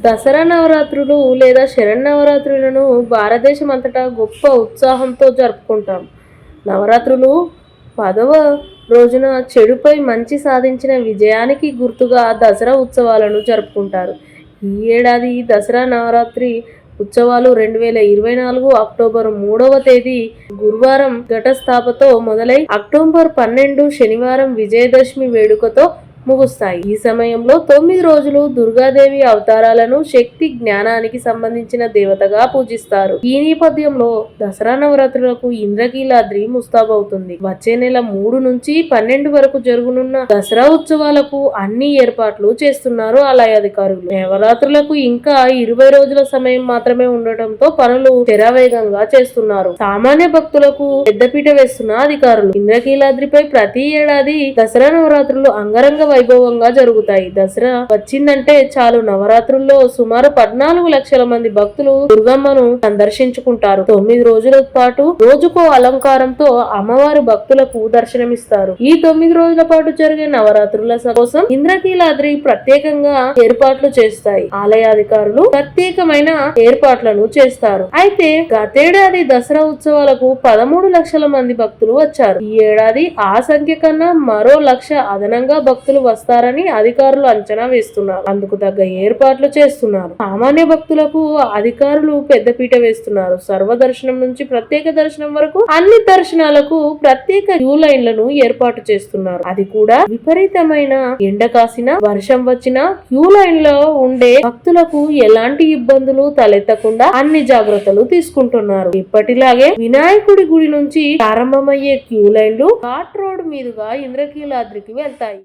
దసరా నవరాత్రులు లేదా శరన్నవరాత్రులను భారతదేశం అంతటా గొప్ప ఉత్సాహంతో జరుపుకుంటాం. నవరాత్రులు పదవ రోజున చెడుపై మంచి సాధించిన విజయానికి గుర్తుగా దసరా ఉత్సవాలను జరుపుకుంటారు. ఈ ఏడాది దసరా నవరాత్రి ఉత్సవాలు రెండు వేల ఇరవై నాలుగు అక్టోబర్ మూడవ తేదీ గురువారం ఘటస్థాపతో మొదలై అక్టోబర్ పన్నెండు శనివారం విజయదశమి వేడుకతో ముగుస్తాయి. ఈ సమయంలో తొమ్మిది రోజులు దుర్గాదేవి అవతారాలను శక్తి జ్ఞానానికి సంబంధించిన దేవతగా పూజిస్తారు. ఈ నేపథ్యంలో దసరా నవరాత్రులకు ఇంద్రకీలాద్రి ముస్తాబవుతుంది. వచ్చే నెల మూడు నుంచి పన్నెండు వరకు జరుగునున్న దసరా ఉత్సవాలకు అన్ని ఏర్పాట్లు చేస్తున్నారు ఆలయ అధికారులు. నవరాత్రులకు ఇంకా ఇరవై రోజుల సమయం మాత్రమే ఉండటంతో పనులు తెరవేగంగా చేస్తున్నారు. సామాన్య భక్తులకు పెద్దపీట వేస్తున్న అధికారులు. ఇంద్రకీలాద్రిపై ప్రతి ఏడాది దసరా నవరాత్రులు అంగరంగ వైభవంగా జరుగుతాయి. దసరా వచ్చిందంటే చాలు. నవరాత్రుల్లో సుమారు పద్నాలుగు లక్షల మంది భక్తులు దుర్గమ్మను సందర్శించుకుంటారు. తొమ్మిది రోజుల పాటు రోజుకో అలంకారంతో అమ్మవారి భక్తులకు దర్శనమిస్తారు. ఈ తొమ్మిది రోజుల పాటు జరిగే నవరాత్రుల కోసం ఇంద్రకీలాద్రి ప్రత్యేకంగా ఏర్పాట్లు చేస్తాయి. ఆలయాధికారులు ప్రత్యేకమైన ఏర్పాట్లను చేస్తారు. అయితే గతేడాది దసరా ఉత్సవాలకు పదమూడు లక్షల మంది భక్తులు వచ్చారు. ఈ ఏడాది ఆ సంఖ్య కన్నా మరో లక్ష అదనంగా భక్తులు వస్తారని అధికారులు అంచనా వేస్తున్నారు. అందుకు తగ్గ ఏర్పాట్లు చేస్తున్నారు. సామాన్య భక్తులకు అధికారులు పెద్దపీట వేస్తున్నారు. సర్వదర్శనం నుంచి ప్రత్యేక దర్శనం వరకు అన్ని దర్శనాలకు ప్రత్యేక క్యూ లైన్లను ఏర్పాటు చేస్తున్నారు. అది కూడా విపరీతమైన ఎండ కాసిన వర్షం వచ్చిన క్యూ లైన్లో ఉండే భక్తులకు ఎలాంటి ఇబ్బందులు తలెత్తకుండా అన్ని జాగ్రత్తలు తీసుకుంటున్నారు. ఇప్పటిలాగే వినాయకుడి గుడి నుంచి ప్రారంభమయ్యే క్యూ లైన్లు ఘాట్ రోడ్ మీదుగా ఇంద్రకీలాద్రికి వెళ్తాయి.